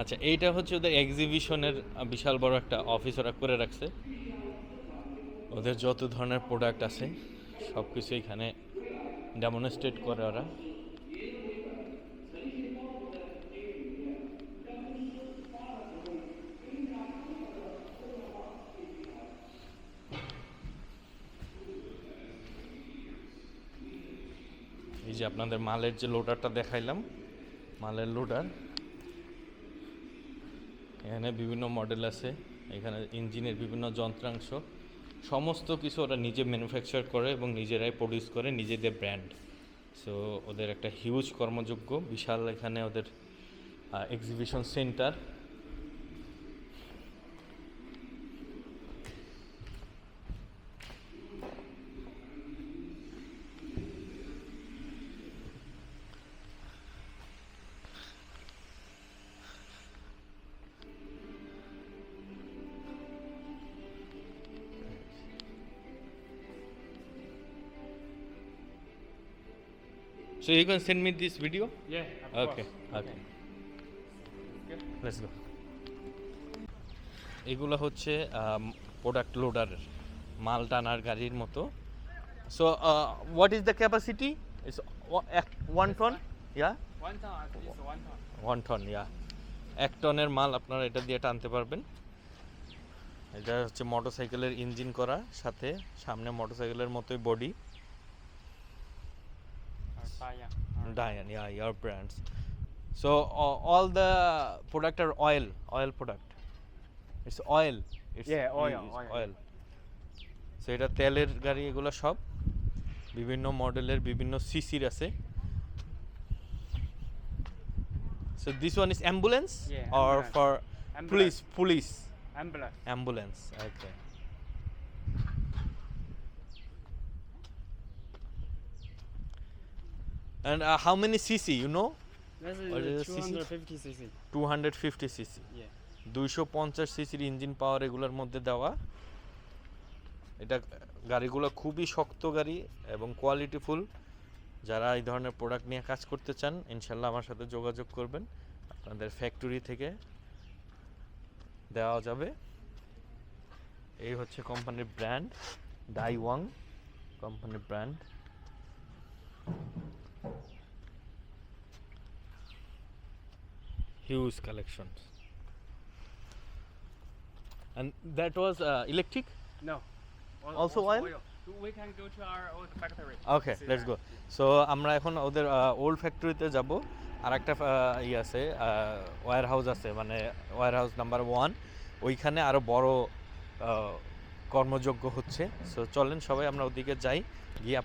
আচ্ছা এইটা হচ্ছে ওদের এক্সিবিশনের বিশাল বড় একটা অফিস ওরা করে রাখছে। ওদের যত ধরনের প্রোডাক্ট আছে সব কিছু এখানে ডেমনস্ট্রেট করে ওরা। এই যে আপনাদের মালের যে লোডারটা দেখাইলাম, মালের লোডার এখানে বিভিন্ন মডেল আছে, এখানে ইঞ্জিনের বিভিন্ন যন্ত্রাংশ। সমস্ত কিছু ওরা নিজে ম্যানুফ্যাকচার করে এবং নিজেরাই প্রডিউস করে, নিজেদের ব্র্যান্ড সো ওদের একটা হিউজ কর্মযোগ্য, বিশাল এখানে ওদের exhibition centre So you can send me this video? Yeah, of Okay, course. okay. Let's go. এগুলো হচ্ছে প্রোডাক্ট লোডারের মাল টানার গাড়ির মতো so what is the capacity it's one ton yeah. One ton yeah এক টনের মাল আপনারা এটা দিয়ে টানতে পারবেন এটা হচ্ছে মোটরসাইকেলের ইঞ্জিন করা সাথে সামনে মোটরসাইকেলের মতোই body Or Daya. Diane, yeah, your brands. So uh, all the product are oil, oil product. It's oil. It's Yeah, oil, it's oil. oil. So এটা তেলের গাড়ি এগুলো সব বিভিন্ন মডেলের বিভিন্ন সিসির আছে So this one is ambulance Yeah, or ambulance. for Ambulance. police police Ambulance. ambulance okay and uh, how many cc you know? This is is the CC? 250 cc. 250 CC Yeah. দুইশো পঞ্চাশ সিসির ইঞ্জিন পাওয়ার এগুলোর মধ্যে দেওয়া। এটা গাড়িগুলো খুবই শক্ত গাড়ি এবং কোয়ালিটিফুল যারা এই ধরনের প্রোডাক্ট নিয়ে কাজ করতে চান ইনশাল্লাহ আমার সাথে যোগাযোগ করবেন। আপনাদের ফ্যাক্টরি থেকে দেওয়া যাবে। এই হচ্ছে কোম্পানির ব্র্যান্ড ডাইওয়াং কোম্পানির brand huge collections and that was uh, electric No. Al- Also oil? We can go to our old factory. Okay See that. Go so আমরা এখন ওদের ওল্ড ফ্যাক্টরিতে যাব আর একটা ই আছে ওয়ার হাউস আছে মানে ওয়ার হাউস নাম্বার ওয়ান ওইখানে আরও বড় কর্মযোগ্য হচ্ছে সো চলেন সবাই আমরা ওদিকে যাই গিয়ে